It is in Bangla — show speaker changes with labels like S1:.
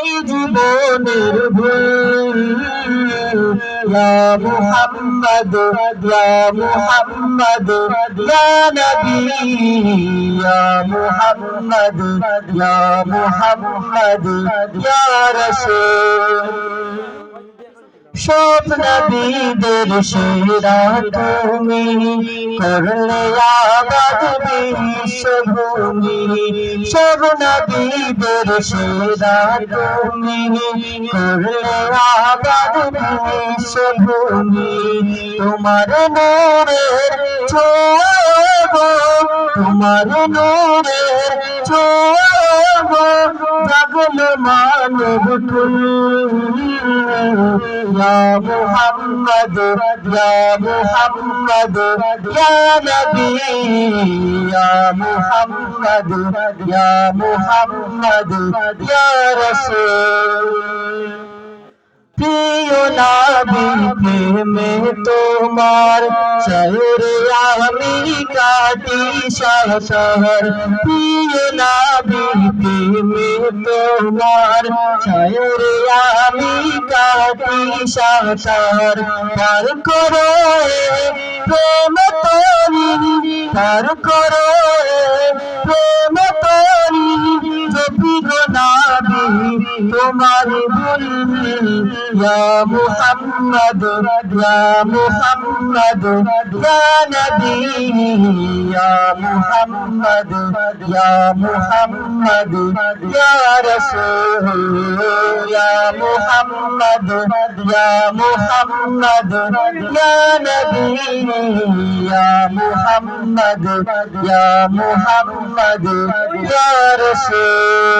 S1: এই জীবনের ভুল ইয়া মুহাম্মদ ইয়া মুহাম্মদ ইয়া নবী ইয়া মুহাম্মদ ইয়া মুহাম্মদ ইয়া সব নবীদের সেরা তুমি করলে আবাদ বিশ্বভূমি সব নবীদের সেরা তুমি করলে আবাদ বিশ্বভূমি তোমার নূরের ছোঁয়াব। তোমার জাগলো মানব يا محمد يا محمد يا نبي يا محمد يا محمد يا رسول প্রিয় নাবি প্রেমে তোমার শহরে আমি কাটি শহর প্রিয় নাবি মে তোমার শহরে আমি কাটি শহর পার করো প্রেম তরি পার করো তোমার বলি ইয়া মুহাম্মদ ইয়া মুহাম্মদ ইয়া নবী ইয়া মুহাম্মদ ইয়া মুহাম্মদ ইয়া রাসূল ইয়া মুহাম্মদ ইয়া মুহাম্মদ ইয়া নবী ইয়া মুহাম্মদ ইয়া মুহাম্মদ ইয়া রাসূল